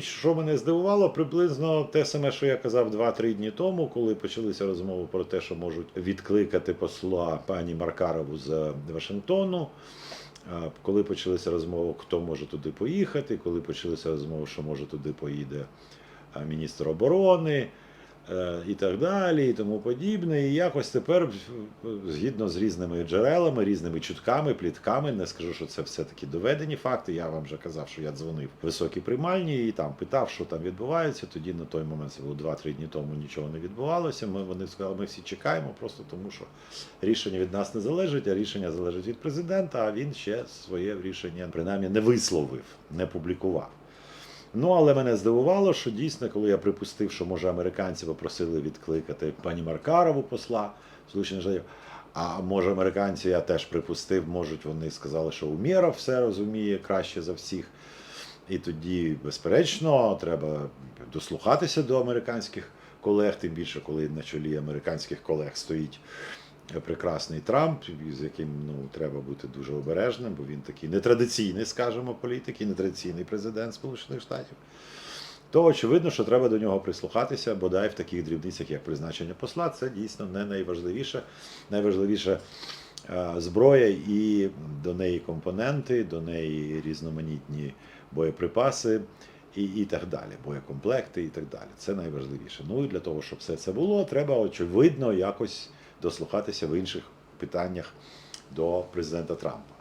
Що мене здивувало, приблизно те саме, що я казав 2-3 дні тому, коли почалися розмови про те, що можуть відкликати посла пані Маркарову з Вашингтону. Коли почалися розмови, хто може туди поїхати, коли почалися розмови, що може туди поїде міністр оборони і так далі, і тому подібне. І якось тепер, згідно з різними джерелами, різними чутками, плітками, не скажу, що це все-таки доведені факти. Я вам вже казав, що я дзвонив в високій приймальні і там питав, що там відбувається. Тоді на той момент це було 2-3 дні тому нічого не відбувалося. Ми вони сказали, ми всі чекаємо, просто тому що рішення від нас не залежить, а рішення залежить від президента. А він ще своє рішення принаймні не висловив, не публікував. Ну, але мене здивувало, що дійсно, коли я припустив, що може американці попросили відкликати пані Маркарову посла Сполучених Штатів, а може американці, я теж припустив, можуть вони сказали, що Умєров все розуміє краще за всіх. І тоді, безперечно, треба дослухатися до американських колег, тим більше, коли на чолі американських колег стоїть прекрасний Трамп, з яким ну, треба бути дуже обережним, бо він такий нетрадиційний, скажімо, політик і нетрадиційний президент Сполучених Штатів. То очевидно, що треба до нього прислухатися, бодай в таких дрібницях, як призначення посла, це дійсно не найважливіше. Найважливіше е, зброя і до неї компоненти, до неї різноманітні боєприпаси і, і так далі, боєкомплекти і так далі. Це найважливіше. Ну і для того, щоб все це було, треба очевидно якось дослухатися в інших питаннях до президента Трампа.